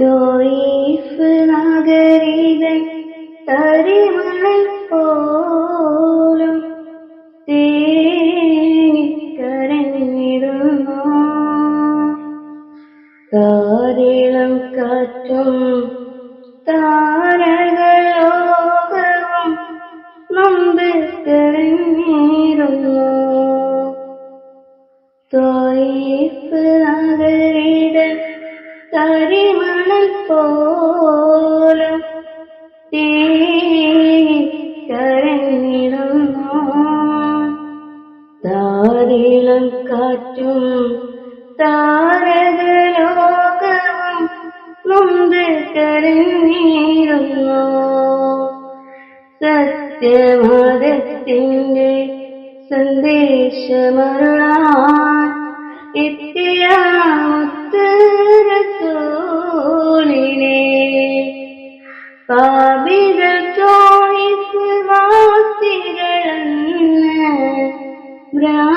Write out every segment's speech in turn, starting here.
Taif നഗരികൾ തരിമണൽ പോലും തേനിക്കരഞ്ഞിടുന്നു. താരിളം കാറ്റും തരിമണൽ പോലും കരഞ്ഞിടുന്നു താരിളം കാറ്റും താരകലോകവും മുമ്പ് കരഞ്ഞിരുന്നു സത്യമതത്തിന്റെ സന്ദേശമരുളാൻ എത്തിയ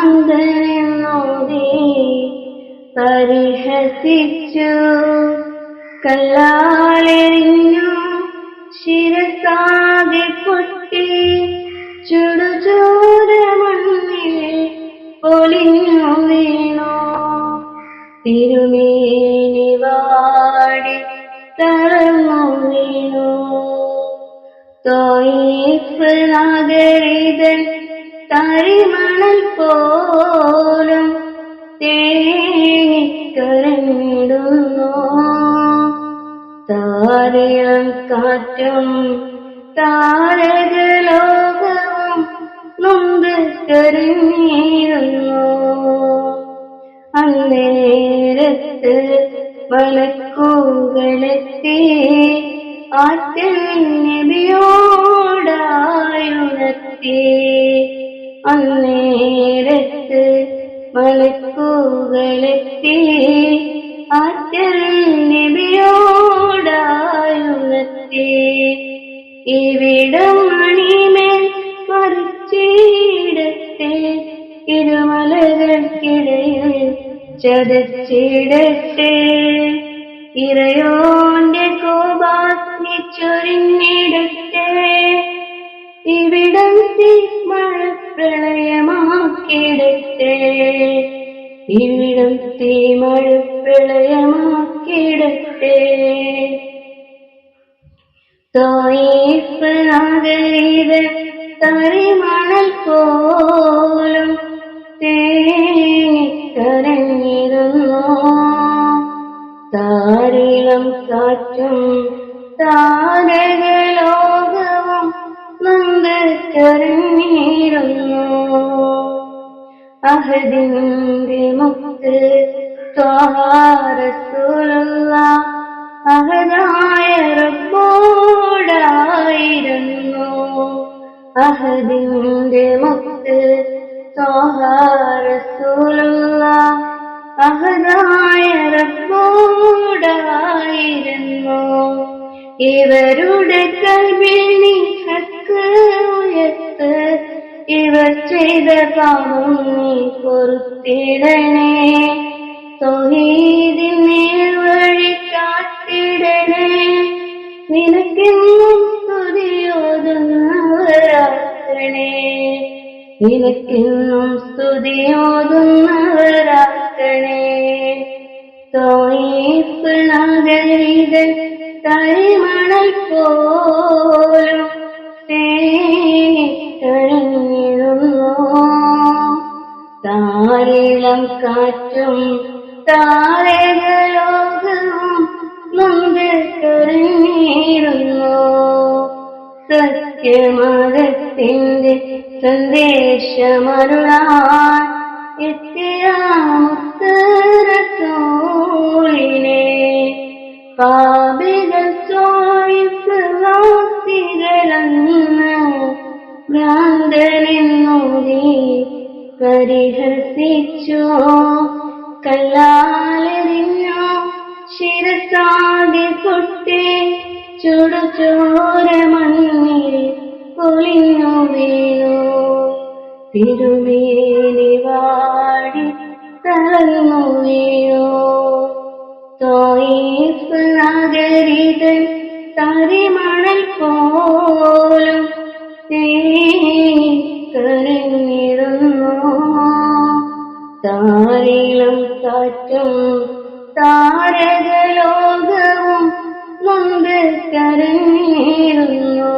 ഭ്രാന്തനെന്നോതി പരിഹസിച്ചു. കല്ലാളെറിഞ്ഞു ശിരസാകെ പൊട്ടി. ചുടുചോര മണ്ണിൽ പൊലിഞ്ഞു വീണു. തിരുമേനി വാടി തളർന്നു വീണു. തോയിഫ് നഗരിതൻ തരിമണൽ പോലും തേങ്ങിക്കരഞ്ഞിടുന്നു താരളം കാറ്റും താരകലോകവും നൊന്ത് കരഞ്ഞിരുന്നു അന്നേരത്ത് മലക്കൂകളെത്തി ആറ്റൽ നബിയോടായുണർത്തി. അന്നേരത്ത് മലക്കൂകളെത്തി നബിയോടായുണർത്തി ഇവിടം മണിമേൽ മറിച്ചിടത്തെ ഇരുമലകൾക്കിടയിൽ ചതച്ചിടട്ടെ. ഇറയോന്റെ കോപാഗ്നി ചൊരിഞ്ഞിടട്ടെ. ഇവിടം പ്രളയമാക്കിടട്ടെ ഇവിടം മഴ പ്രളയമാക്കിടട്ടെ തോയിഫ് നഗരിത് തരിമണൽ പോലും തേനിക്കരഞ്ഞിരുന്നു താരിളം കാറ്റും താരകലോകവും നന്ദ കരഞ്ഞിരുന്നു അഹദിന്റെ മുത്ത് ത്വാരസുലുള്ള അഹദായ റബ്ബോടായിരുന്നു. അഹദിന്റെ മുത്ത് ത്വാരസുലുള്ള അഹദായ റബ്ബോടായിരുന്നു. ഇവരുടെ കൽവിൽ നീ പാപം നീ പൊറുത്തിടണേ. തൊഹീദിനെ വഴി കാട്ടിടണേ നിനക്കെന്നും സ്തുതിയോതുന്നവരാക്കണേ. നിനക്കെന്നും സ്തുതിയോതുന്നവരാക്കണേ. കരിമണൽ പോലും താരിളം കാറ്റും താരകലോകവും മുമ്പിൽ കറിഞ്ഞിരുന്നു സത്യമതത്തിന്റെ സന്ദേശമരുളാൻ എത്തിയ മുത്തരസൂലിനെ പാപികൾ ചോയ്സ് വാസികളെന്ന് ഭ്രാന്തനെന്നോതി പരിഹസിച്ചു കല്ലാലെറിഞ്ഞു ശിരസാകെ പൊട്ടി ചുടുചോര മണ്ണിൽ പൊളിഞ്ഞു വീണു. തിരുമേനി വാടി തളർന്നു വീണു. തോയിഫ് നഗരിതൻ തരിമണൽ പോലും കരഞ്ഞിരുന്നു താരീളം കാറ്റും താരകലോകവും നൊന്ത് കരഞ്ഞിരുന്നു.